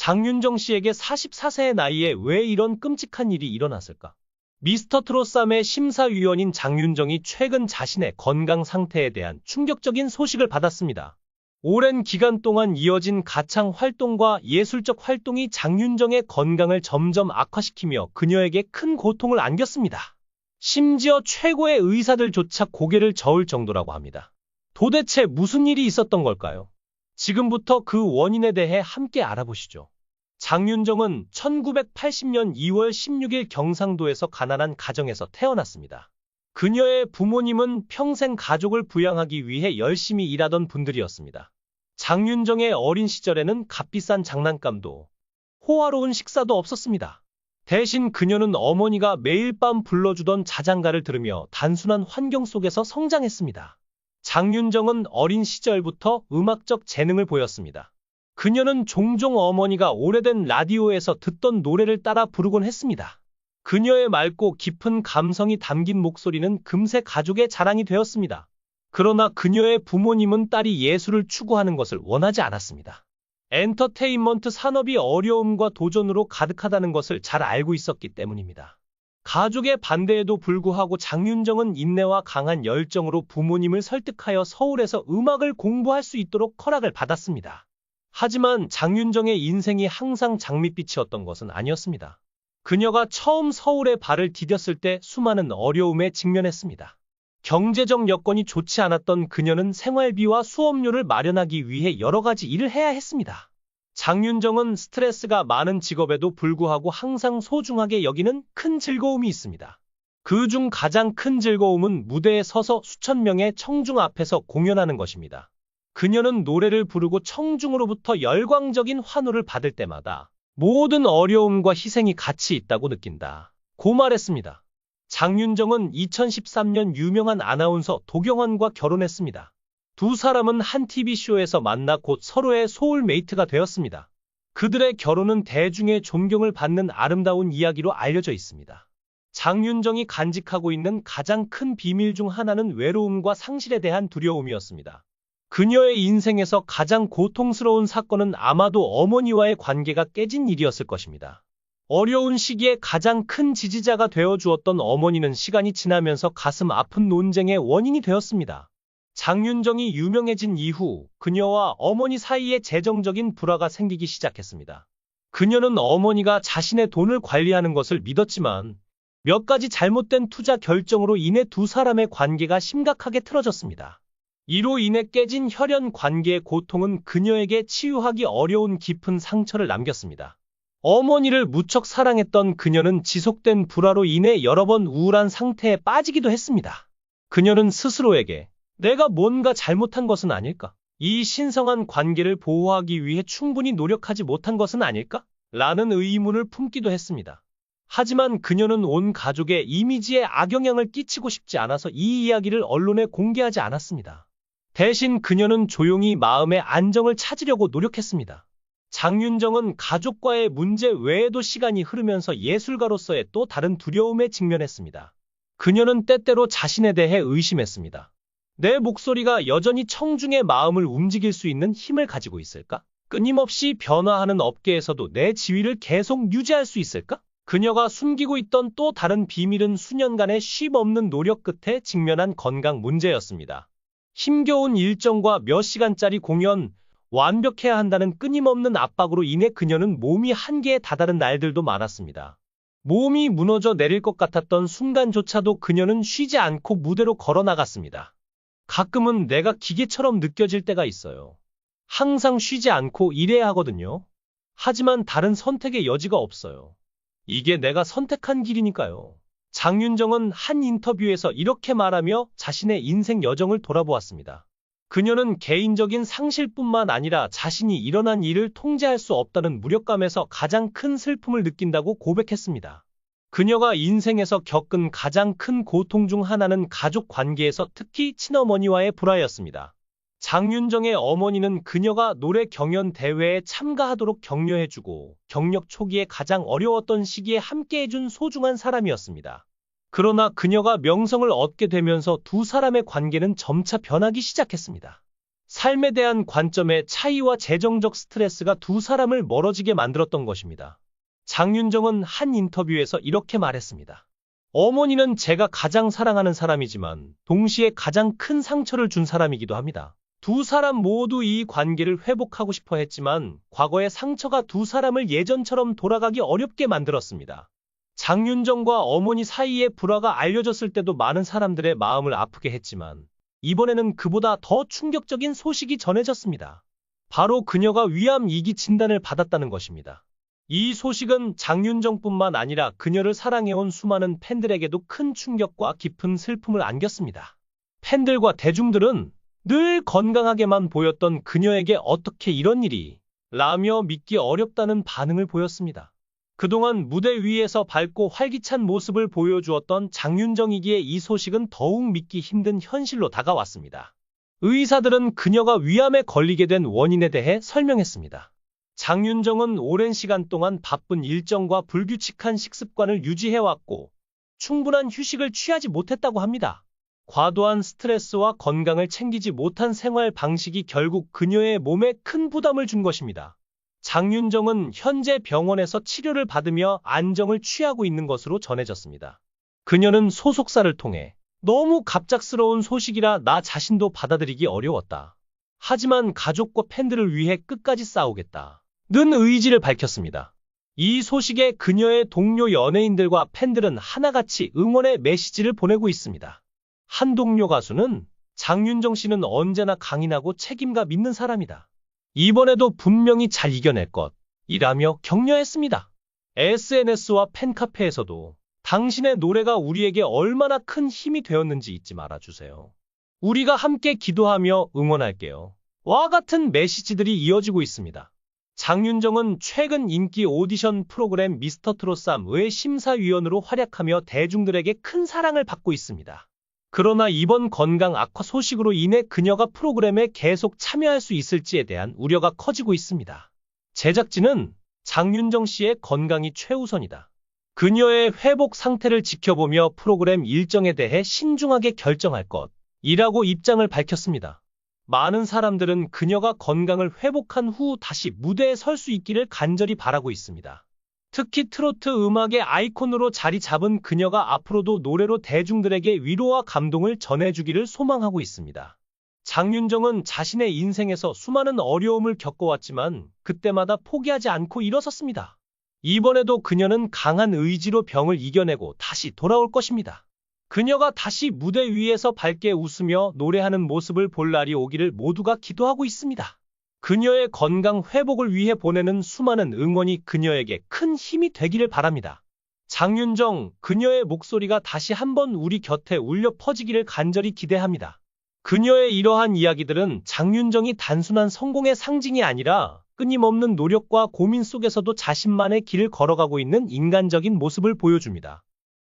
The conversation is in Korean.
장윤정 씨에게 44세의 나이에 왜 이런 끔찍한 일이 일어났을까? 미스터 트롯삼의 심사위원인 장윤정이 최근 자신의 건강 상태에 대한 충격적인 소식을 받았습니다. 오랜 기간 동안 이어진 가창 활동과 예술적 활동이 장윤정의 건강을 점점 악화시키며 그녀에게 큰 고통을 안겼습니다. 심지어 최고의 의사들조차 고개를 저을 정도라고 합니다. 도대체 무슨 일이 있었던 걸까요? 지금부터 그 원인에 대해 함께 알아보시죠. 장윤정은 1980년 2월 16일 경상도에서 가난한 가정에서 태어났습니다. 그녀의 부모님은 평생 가족을 부양하기 위해 열심히 일하던 분들이었습니다. 장윤정의 어린 시절에는 값비싼 장난감도 호화로운 식사도 없었습니다. 대신 그녀는 어머니가 매일 밤 불러주던 자장가를 들으며 단순한 환경 속에서 성장했습니다. 장윤정은 어린 시절부터 음악적 재능을 보였습니다. 그녀는 종종 어머니가 오래된 라디오에서 듣던 노래를 따라 부르곤 했습니다. 그녀의 맑고 깊은 감성이 담긴 목소리는 금세 가족의 자랑이 되었습니다. 그러나 그녀의 부모님은 딸이 예술을 추구하는 것을 원하지 않았습니다. 엔터테인먼트 산업이 어려움과 도전으로 가득하다는 것을 잘 알고 있었기 때문입니다. 가족의 반대에도 불구하고 장윤정은 인내와 강한 열정으로 부모님을 설득하여 서울에서 음악을 공부할 수 있도록 허락을 받았습니다. 하지만 장윤정의 인생이 항상 장밋빛이었던 것은 아니었습니다. 그녀가 처음 서울에 발을 디뎠을 때 수많은 어려움에 직면했습니다. 경제적 여건이 좋지 않았던 그녀는 생활비와 수업료를 마련하기 위해 여러 가지 일을 해야 했습니다. 장윤정은 스트레스가 많은 직업에도 불구하고 항상 소중하게 여기는 큰 즐거움이 있습니다. 그 중 가장 큰 즐거움은 무대에 서서 수천 명의 청중 앞에서 공연하는 것입니다. 그녀는 노래를 부르고 청중으로부터 열광적인 환호를 받을 때마다 모든 어려움과 희생이 같이 있다고 느낀다. 고 말했습니다. 장윤정은 2013년 유명한 아나운서 도경원과 결혼했습니다. 두 사람은 한 TV쇼에서 만나 곧 서로의 소울메이트가 되었습니다. 그들의 결혼은 대중의 존경을 받는 아름다운 이야기로 알려져 있습니다. 장윤정이 간직하고 있는 가장 큰 비밀 중 하나는 외로움과 상실에 대한 두려움이었습니다. 그녀의 인생에서 가장 고통스러운 사건은 아마도 어머니와의 관계가 깨진 일이었을 것입니다. 어려운 시기에 가장 큰 지지자가 되어 주었던 어머니는 시간이 지나면서 가슴 아픈 논쟁의 원인이 되었습니다. 장윤정이 유명해진 이후 그녀와 어머니 사이에 재정적인 불화가 생기기 시작했습니다. 그녀는 어머니가 자신의 돈을 관리하는 것을 믿었지만 몇 가지 잘못된 투자 결정으로 인해 두 사람의 관계가 심각하게 틀어졌습니다. 이로 인해 깨진 혈연 관계의 고통은 그녀에게 치유하기 어려운 깊은 상처를 남겼습니다. 어머니를 무척 사랑했던 그녀는 지속된 불화로 인해 여러 번 우울한 상태에 빠지기도 했습니다. 그녀는 스스로에게 내가 뭔가 잘못한 것은 아닐까? 이 신성한 관계를 보호하기 위해 충분히 노력하지 못한 것은 아닐까? 라는 의문을 품기도 했습니다. 하지만 그녀는 온 가족의 이미지에 악영향을 끼치고 싶지 않아서 이 이야기를 언론에 공개하지 않았습니다. 대신 그녀는 조용히 마음의 안정을 찾으려고 노력했습니다. 장윤정은 가족과의 문제 외에도 시간이 흐르면서 예술가로서의 또 다른 두려움에 직면했습니다. 그녀는 때때로 자신에 대해 의심했습니다. 내 목소리가 여전히 청중의 마음을 움직일 수 있는 힘을 가지고 있을까? 끊임없이 변화하는 업계에서도 내 지위를 계속 유지할 수 있을까? 그녀가 숨기고 있던 또 다른 비밀은 수년간의 쉼 없는 노력 끝에 직면한 건강 문제였습니다. 힘겨운 일정과 몇 시간짜리 공연, 완벽해야 한다는 끊임없는 압박으로 인해 그녀는 몸이 한계에 다다른 날들도 많았습니다. 몸이 무너져 내릴 것 같았던 순간조차도 그녀는 쉬지 않고 무대로 걸어 나갔습니다. 가끔은 내가 기계처럼 느껴질 때가 있어요. 항상 쉬지 않고 일해야 하거든요. 하지만 다른 선택의 여지가 없어요. 이게 내가 선택한 길이니까요. 장윤정은 한 인터뷰에서 이렇게 말하며 자신의 인생 여정을 돌아보았습니다. 그녀는 개인적인 상실뿐만 아니라 자신이 일어난 일을 통제할 수 없다는 무력감에서 가장 큰 슬픔을 느낀다고 고백했습니다. 그녀가 인생에서 겪은 가장 큰 고통 중 하나는 가족 관계에서 특히 친어머니와의 불화였습니다. 장윤정의 어머니는 그녀가 노래 경연 대회에 참가하도록 격려해주고 경력 초기에 가장 어려웠던 시기에 함께해준 소중한 사람이었습니다. 그러나 그녀가 명성을 얻게 되면서 두 사람의 관계는 점차 변하기 시작했습니다. 삶에 대한 관점의 차이와 재정적 스트레스가 두 사람을 멀어지게 만들었던 것입니다. 장윤정은 한 인터뷰에서 이렇게 말했습니다. 어머니는 제가 가장 사랑하는 사람이지만 동시에 가장 큰 상처를 준 사람이기도 합니다. 두 사람 모두 이 관계를 회복하고 싶어 했지만 과거의 상처가 두 사람을 예전처럼 돌아가기 어렵게 만들었습니다. 장윤정과 어머니 사이의 불화가 알려졌을 때도 많은 사람들의 마음을 아프게 했지만 이번에는 그보다 더 충격적인 소식이 전해졌습니다. 바로 그녀가 위암 2기 진단을 받았다는 것입니다. 이 소식은 장윤정뿐만 아니라 그녀를 사랑해온 수많은 팬들에게도 큰 충격과 깊은 슬픔을 안겼습니다. 팬들과 대중들은 늘 건강하게만 보였던 그녀에게 어떻게 이런 일이 라며 믿기 어렵다는 반응을 보였습니다. 그동안 무대 위에서 밝고 활기찬 모습을 보여주었던 장윤정이기에 이 소식은 더욱 믿기 힘든 현실로 다가왔습니다. 의사들은 그녀가 위암에 걸리게 된 원인에 대해 설명했습니다. 장윤정은 오랜 시간 동안 바쁜 일정과 불규칙한 식습관을 유지해왔고 충분한 휴식을 취하지 못했다고 합니다. 과도한 스트레스와 건강을 챙기지 못한 생활 방식이 결국 그녀의 몸에 큰 부담을 준 것입니다. 장윤정은 현재 병원에서 치료를 받으며 안정을 취하고 있는 것으로 전해졌습니다. 그녀는 소속사를 통해 너무 갑작스러운 소식이라 나 자신도 받아들이기 어려웠다. 하지만 가족과 팬들을 위해 끝까지 싸우겠다. 는 의지를 밝혔습니다. 이 소식에 그녀의 동료 연예인들과 팬들은 하나같이 응원의 메시지를 보내고 있습니다. 한 동료 가수는 장윤정 씨는 언제나 강인하고 책임감 있는 사람이다. 이번에도 분명히 잘 이겨낼 것, 이라며 격려했습니다. SNS와 팬카페에서도 당신의 노래가 우리에게 얼마나 큰 힘이 되었는지 잊지 말아주세요. 우리가 함께 기도하며 응원할게요. 와 같은 메시지들이 이어지고 있습니다. 장윤정은 최근 인기 오디션 프로그램 미스터 트롯3의 심사위원으로 활약하며 대중들에게 큰 사랑을 받고 있습니다. 그러나 이번 건강 악화 소식으로 인해 그녀가 프로그램에 계속 참여할 수 있을지에 대한 우려가 커지고 있습니다. 제작진은 장윤정 씨의 건강이 최우선이다. 그녀의 회복 상태를 지켜보며 프로그램 일정에 대해 신중하게 결정할 것, 이라고 입장을 밝혔습니다. 많은 사람들은 그녀가 건강을 회복한 후 다시 무대에 설 수 있기를 간절히 바라고 있습니다. 특히 트로트 음악의 아이콘으로 자리 잡은 그녀가 앞으로도 노래로 대중들에게 위로와 감동을 전해주기를 소망하고 있습니다. 장윤정은 자신의 인생에서 수많은 어려움을 겪어왔지만 그때마다 포기하지 않고 일어섰습니다. 이번에도 그녀는 강한 의지로 병을 이겨내고 다시 돌아올 것입니다. 그녀가 다시 무대 위에서 밝게 웃으며 노래하는 모습을 볼 날이 오기를 모두가 기도하고 있습니다. 그녀의 건강 회복을 위해 보내는 수많은 응원이 그녀에게 큰 힘이 되기를 바랍니다. 장윤정, 그녀의 목소리가 다시 한번 우리 곁에 울려 퍼지기를 간절히 기대합니다. 그녀의 이러한 이야기들은 장윤정이 단순한 성공의 상징이 아니라 끊임없는 노력과 고민 속에서도 자신만의 길을 걸어가고 있는 인간적인 모습을 보여줍니다.